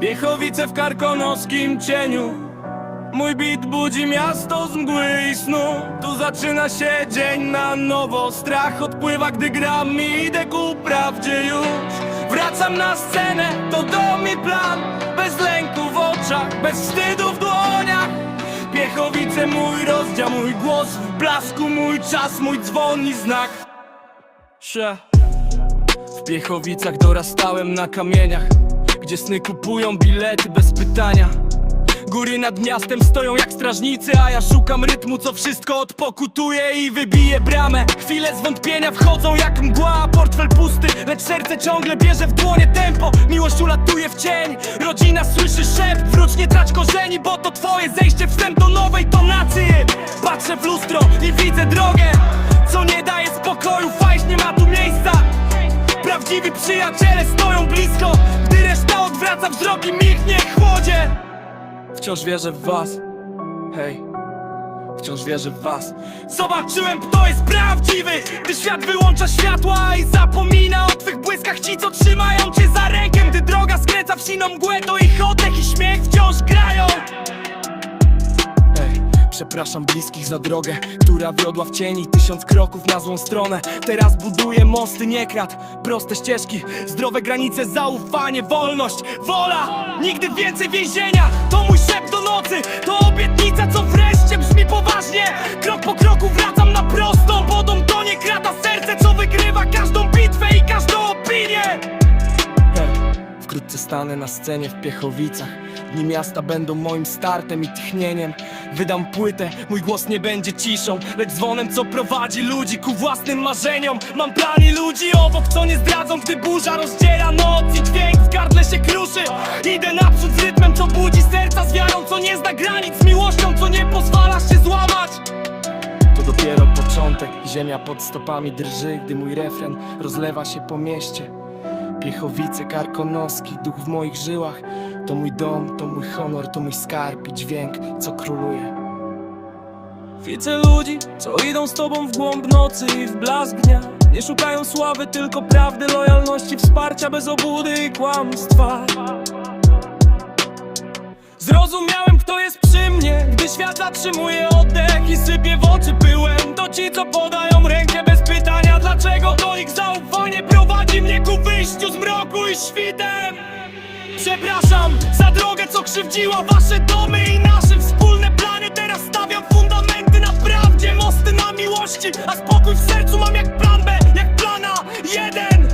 Piechowice w karkonoskim cieniu. Mój bit budzi miasto z mgły i snu. Tu zaczyna się dzień na nowo. Strach odpływa, gdy gram i idę ku prawdzie już. Wracam na scenę, to dom i plan. Bez lęku w oczach, bez wstydu w dłoniach. Piechowice mój rozdział, mój głos. W blasku Mój czas, mój dzwon i znak. Sia. Piechowicach dorastałem na kamieniach Gdzie sny kupują bilety bez pytania. Góry nad miastem stoją jak strażnicy A ja szukam rytmu, co wszystko odpokutuje i wybije bramę. Chwile zwątpienia wchodzą jak mgła, portfel pusty Lecz serce ciągle bierze w dłonie tempo. Miłość ulatuje w cień, rodzina słyszy szept. Wróć nie trać korzeni, bo to twoje zejście Wstęp do nowej tonacji. Patrzę w lustro i widzę drogę Co nie daje spokoju, fajnie nie ma tu miejsca Prawdziwi przyjaciele stoją blisko. Gdy reszta odwraca wzrok i michnie chłodzie. Wciąż wierzę w was. Hej. Wciąż wierzę w was. Zobaczyłem kto jest prawdziwy. Gdy świat wyłącza światła i zapomina o twych błyskach Ci co trzymają cię za rękę. Gdy droga skręca w siną mgłę To ich oddech i śmiech wciąż grają Przepraszam bliskich za drogę, która wiodła w cieni Tysiąc kroków na złą stronę. Teraz buduję mosty, nie krat Proste ścieżki, zdrowe granice Zaufanie, wolność, wola. Nigdy więcej więzienia To mój szept do nocy. To obietnica, co wreszcie brzmi poważnie. Krok po kroku wracam na prostą Wodą to nie krata serce, co wygrywa Każdą stanę na scenie w Piechowicach. Dni miasta będą moim startem i tchnieniem. Wydam płytę, mój głos nie będzie ciszą Lecz dzwonem, co prowadzi ludzi ku własnym marzeniom. Mam plan i ludzi obok, co nie zdradzą Gdy burza rozdziera noc i dźwięk w gardle się kruszy. Idę naprzód z rytmem, co budzi serca z wiarą Co nie zna granic, z miłością, co nie pozwala się złamać. To dopiero początek, ziemia pod stopami drży, gdy mój refren rozlewa się po mieście. Piechowice, Karkonoski, duch w moich żyłach. To mój dom, to mój honor, to mój skarb i dźwięk, co króluje. Widzę ludzi, co idą z tobą w głąb nocy i w blask dnia. Nie szukają sławy, tylko prawdy, lojalności, wsparcia bez obudy i kłamstwa. Zrozumiałem, kto jest przy mnie Gdy świat zatrzymuje oddech i sypie w oczy pyłem. To ci, co podają rękę bez pytania Dlaczego z mroku i świtem. Przepraszam za drogę, co krzywdziła wasze domy i nasze wspólne plany. Teraz stawiam fundamenty na prawdzie, mosty na miłości A spokój w sercu mam jak plan B, jak plana jeden.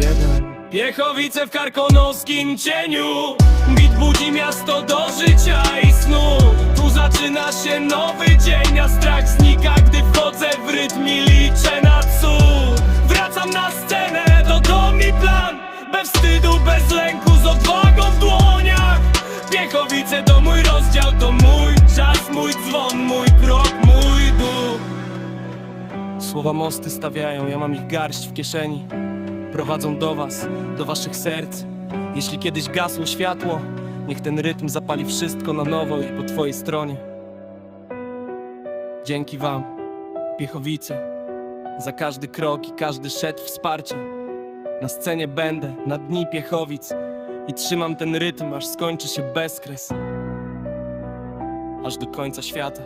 Jeden. Piechowice w karkonoskim cieniu. Bit budzi miasto do życia i snu. Tu zaczyna się nowy dzień A strach znika, gdy wchodzę Piechowice to mój rozdział, to mój czas Mój dzwon, mój krok, mój duch Słowa mosty stawiają, ja mam ich garść w kieszeni prowadzą do was, do waszych serc. Jeśli kiedyś gasło światło, niech ten rytm zapali wszystko na nowo i po twojej stronie. Dzięki wam, Piechowice, za każdy krok i każdy szedł wsparcia. Na scenie będę, na dni Piechowic i trzymam ten rytm, aż skończy się bezkres. Aż do końca świata.